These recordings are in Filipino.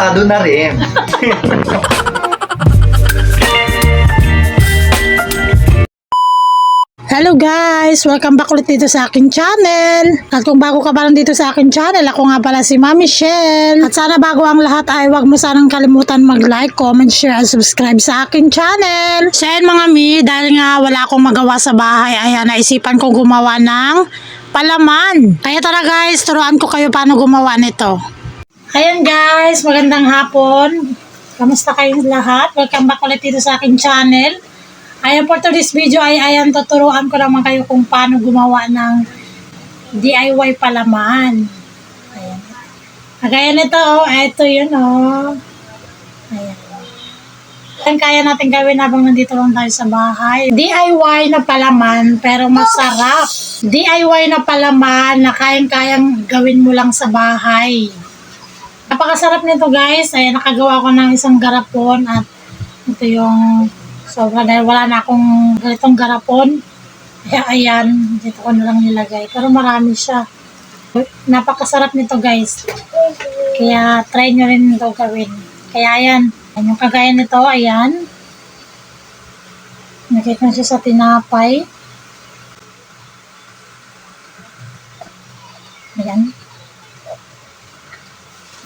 pasado na rin. Hello guys! Welcome back ulit dito sa akin channel. At kung bago ka pa lang dito sa akin channel, ako nga pala si Mami Shell. At sana bago ang lahat ay huwag mo sanang kalimutan mag-like, comment, share, at subscribe sa akin channel. So ayan mga mi, dahil nga wala akong magawa sa bahay, ayan, naisipan ko gumawa ng palaman. Kaya tara guys, turuan ko kayo paano gumawa nito. Ayan guys, magandang hapon. Kamusta kayong lahat? Welcome back ulit dito sa aking channel. Ayan for today's video ay ayan tuturuan ko naman kayo kung paano gumawa ng DIY palaman. Ayan. Kagaya nito, oh, ito yun oh. Ayan. Ang kaya natin gawin habang nandito lang tayo sa bahay. DIY na palaman pero masarap. DIY na palaman na kayang-kayang gawin mo lang sa bahay. Napakasarap nito guys. Ayan, nakagawa ko ng isang garapon at ito yung sobra dahil wala na akong ganitong garapon. Kaya ayan, dito ko na lang nilagay. Pero marami siya. Napakasarap nito guys. Kaya try nyo rin ito gawin. Kaya ayan yung kagaya nito, ayan. Nakita siya sa tinapay. Ayan.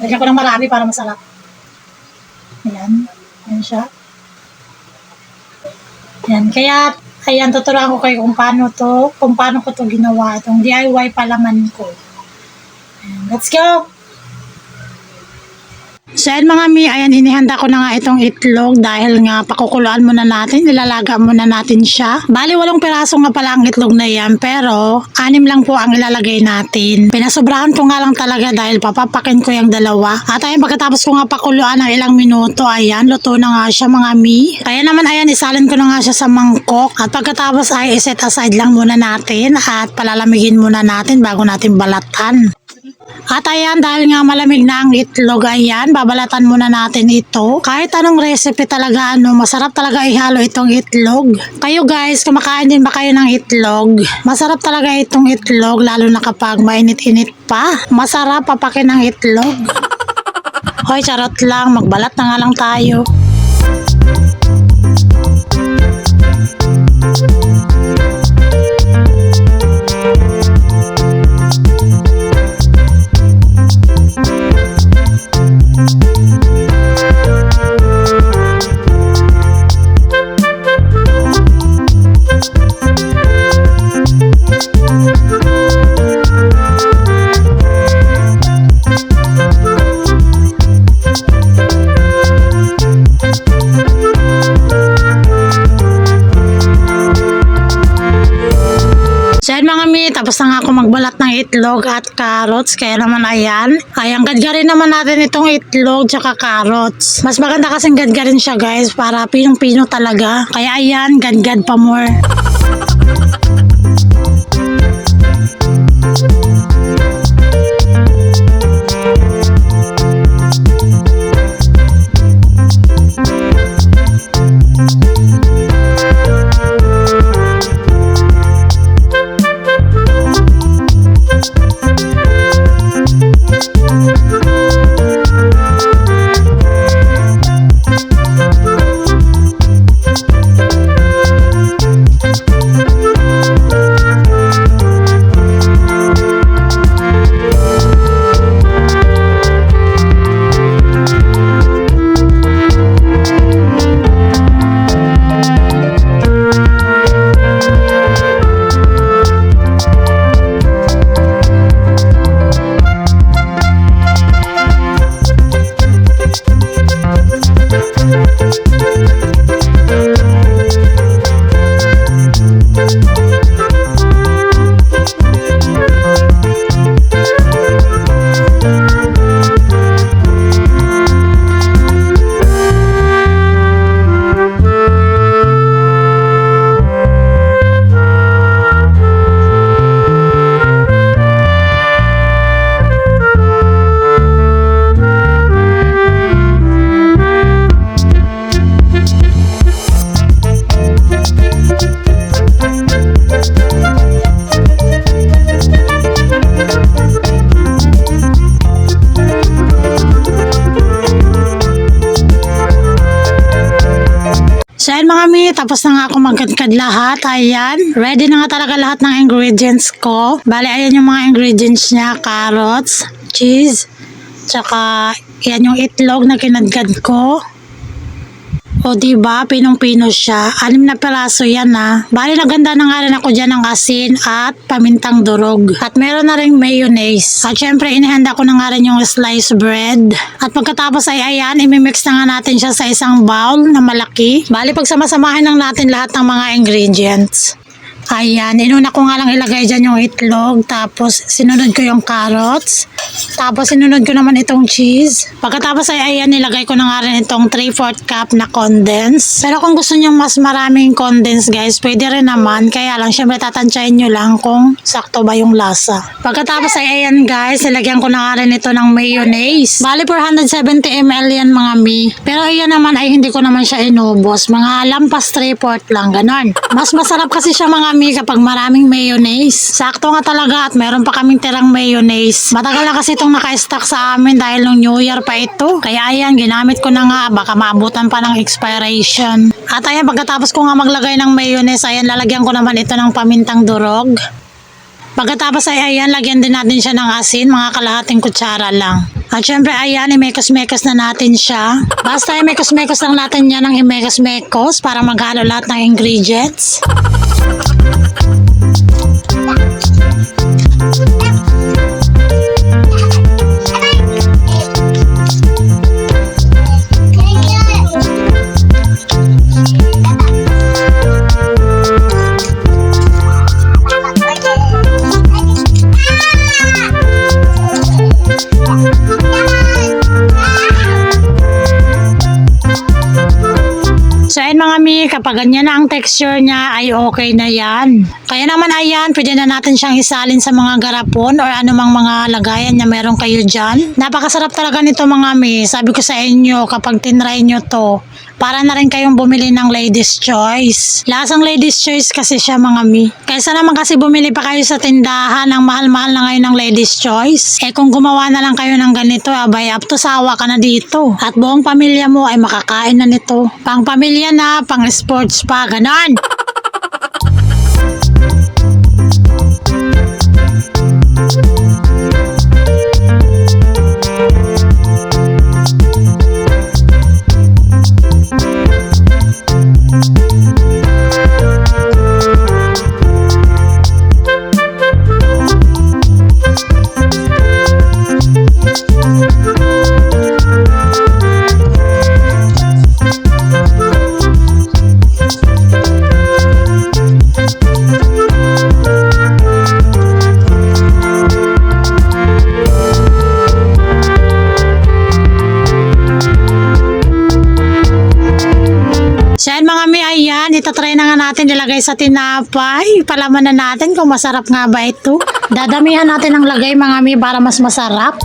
Lagyan ko ng marami para masarap. Ayan. Ayan siya. Yan, kaya ayan tuturuan ko kayo kung paano to, kung paano ko to ginawa, itong DIY palaman ko. Ayan, let's go! So ayan mga mi, ayan hinihanda ko na nga itong itlog dahil nga pakukuluan muna natin, ilalaga muna natin siya. Bali walong piraso nga pala ang itlog na yan pero anim lang po ang ilalagay natin. Pinasobrahan ko nga lang talaga dahil papapakin ko yung dalawa. At ayan pagkatapos ko nga pakuluan ng ilang minuto, ayan luto na nga siya mga mi. Kaya naman ayan isalin ko na nga siya sa mangkok at pagkatapos ay iset aside lang muna natin at palalamigin muna natin bago natin balatan. At ayan, dahil nga malamig na ang itlog, ayan, babalatan muna natin ito. Kahit anong recipe talaga, ano, masarap talaga ihalo itong itlog. Kayo guys, kumakain din ba kayo ng itlog? Masarap talaga itong itlog, lalo na kapag mainit-init pa. Masarap papakin ng itlog. Hoy, charot lang, magbalat na nga lang tayo. Tapos na nga ako magbalat ng itlog at carrots. Kaya naman ayan, ayan gadgarin naman natin itong itlog tsaka carrots. Mas maganda kasing gadgarin siya guys para pinong-pino talaga. Kaya ayan, gadgad pa more. Thank tapos na nga ako magkadkad lahat. Ayan, ready na nga talaga lahat ng ingredients ko. Bale, ayan yung mga ingredients niya. Carrots, cheese, tsaka yan yung itlog na kinadkad ko. O diba, pinong-pino siya. Anim na peraso yan ha. Bali naganda na nga rin ako dyan ng asin at pamintang durog. At meron na rin mayonnaise. At syempre inihanda ko na nga rin yung sliced bread. At pagkatapos ay ayan, imimix na nga natin siya sa isang bowl na malaki. Bali pagsamasamahin lang natin lahat ng mga ingredients. Ayan, inuna ko nga lang ilagay dyan yung itlog, tapos sinunod ko yung carrots, tapos sinunod ko naman itong cheese. Pagkatapos ay ayan, nilagay ko na nga rin itong 3-4 cup na condense. Pero kung gusto nyo mas maraming condense guys, pwede rin naman. Kaya lang, syempre tatansyahin nyo lang kung sakto ba yung lasa. Pagkatapos ay ayan guys, nilagyan ko na nga rin ito ng mayonnaise. Bali 470 ml yan mga mi. Pero ayan naman ay hindi ko naman siya inubos. Mga lampas 3-4 lang, ganon. Mas masarap kasi siya mga mi kapag maraming mayonnaise. Sakto nga talaga at meron pa kaming tirang mayonnaise. Matagal na kasi itong naka-stock sa amin dahil nung New Year pa ito. Kaya ayan, ginamit ko na nga. Baka maabutan pa ng expiration. At ayan, pagkatapos ko nga maglagay ng mayonnaise, ayan, lalagyan ko naman ito ng pamintang durog. Pagkatapos ay ayan, lagyan din natin siya ng asin, mga kalahating kutsara lang. At syempre ayan, imekos-mekos na natin siya. Basta imekos-mekos lang natin yan ng imekos-mekos para maghalo lahat ng ingredients. Ganyan na ang texture niya ay okay na yan. Kaya naman ayan, pwede na natin siyang isalin sa mga garapon or anumang mga lagayan na meron kayo dyan. Napakasarap talaga nito mga mi. Sabi ko sa inyo, kapag tinry nyo to, para na rin kayong bumili ng ladies choice. Lasang ladies choice kasi siya mga mi. Kaysa naman kasi bumili pa kayo sa tindahan ng mahal-mahal na ngayon ng ladies choice. Eh kung gumawa na lang kayo ng ganito, abay up to sawa ka na dito. At buong pamilya mo ay makakain na nito. Pang pamilya na, pang sports pa, ganon. ilagay sa tinapay. Palaman na natin kung masarap nga ba ito. Dadamihan natin ang lagay mga mi para mas masarap.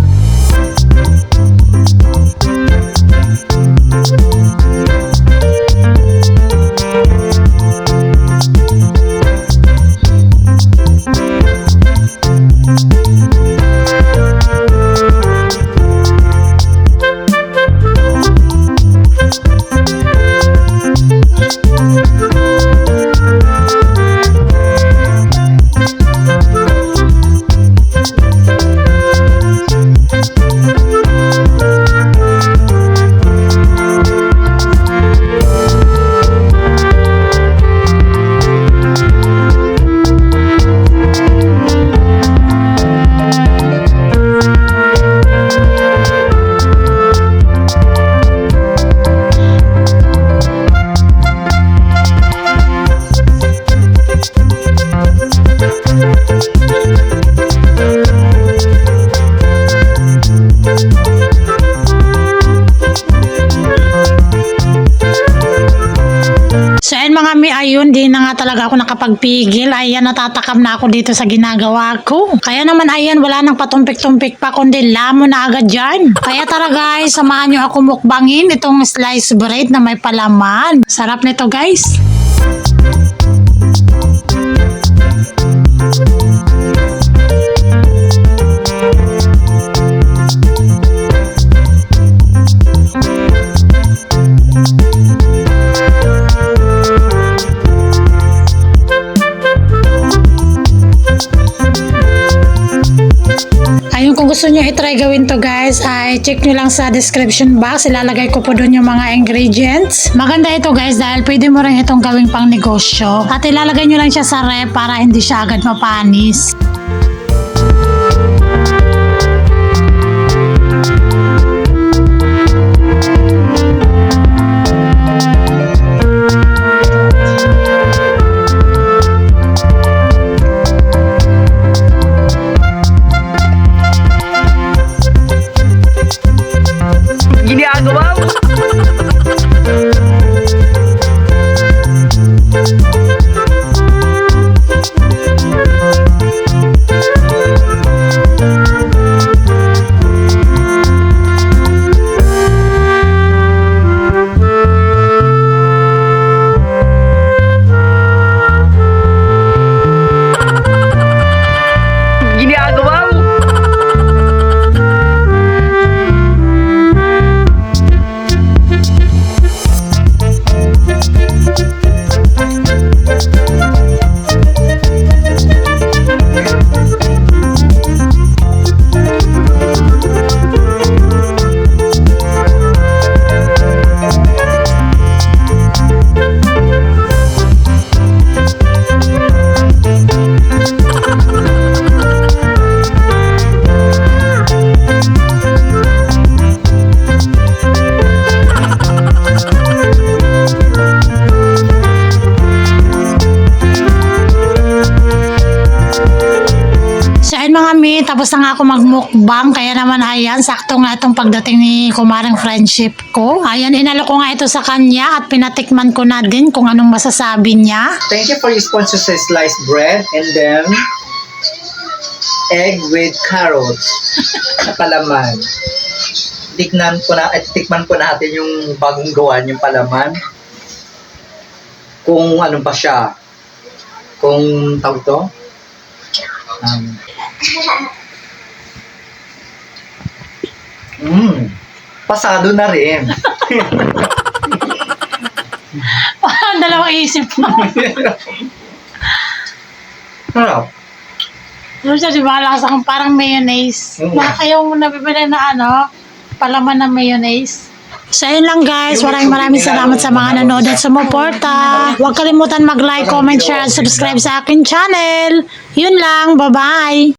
Nga talaga ako nakapagpigil. Ayan, natatakam na ako dito sa ginagawa ko. Kaya naman ayan, wala nang patumpik-tumpik pa, kundi lamo na agad dyan. Kaya tara guys, samahan nyo ako mukbangin itong slice bread na may palaman. Sarap nito guys. Gusto nyo itry gawin to guys, ay check nyo lang sa description box. Ilalagay ko po doon yung mga ingredients. Maganda ito guys dahil pwede mo rin itong gawing pang negosyo. At ilalagay nyo lang siya sa rep para hindi siya agad mapanis. Nga ako magmukbang. Kaya naman ayan, sakto nga itong pagdating ni kumarang friendship ko. Ayan, inalo ko nga ito sa kanya at pinatikman ko na din kung anong masasabi niya. Thank you for your sponsor sa sliced bread and then egg with carrots sa palaman. Tikman po na at tikman po natin yung bagong gawa yung palaman. Kung ano pa siya. Kung tawag to. Um, mm, pasado na rin. Parang dalawang isip mo. Sarap. Ano siya, di ba? Lasang parang mayonnaise. Mm. Baka yung nabibili na ano, palaman ng mayonnaise. So yun lang guys, maraming maraming salamat sa mga nanood at sumuporta. Huwag kalimutan mag-like, comment, share, at subscribe sa akin channel. Yun lang, bye-bye!